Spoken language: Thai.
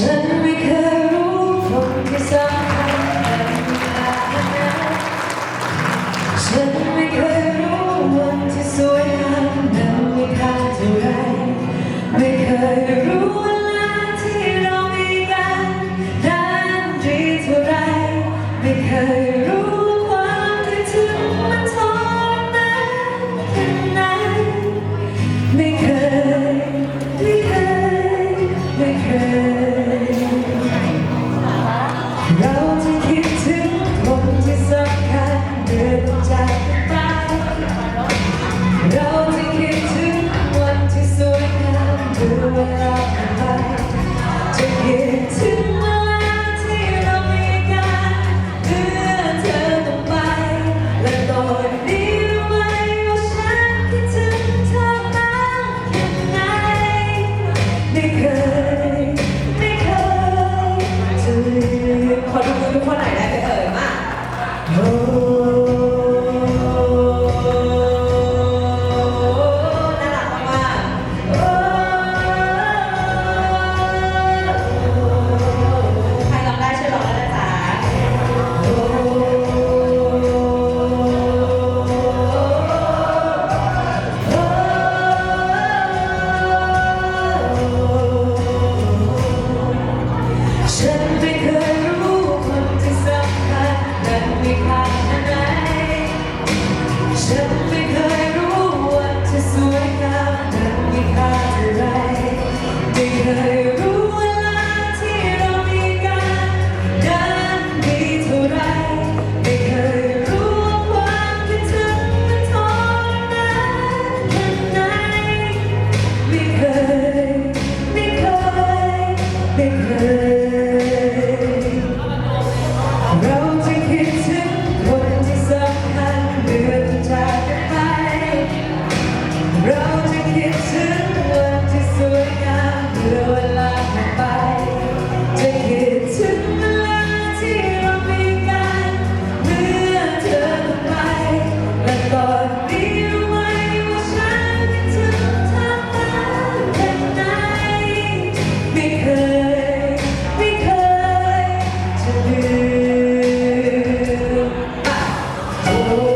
ฉันไม่เคยรู้ผมที่สำคัญแบบนี้ฉันไม่เคยรู้วันที่สวยงามันมีาเท่าไรไม่เคยรู้เวลาที่เรามีกันนั้นดีเท่าไรไม่เคยรู้ความที่ถึงมันทรมานขนาด day. Oh.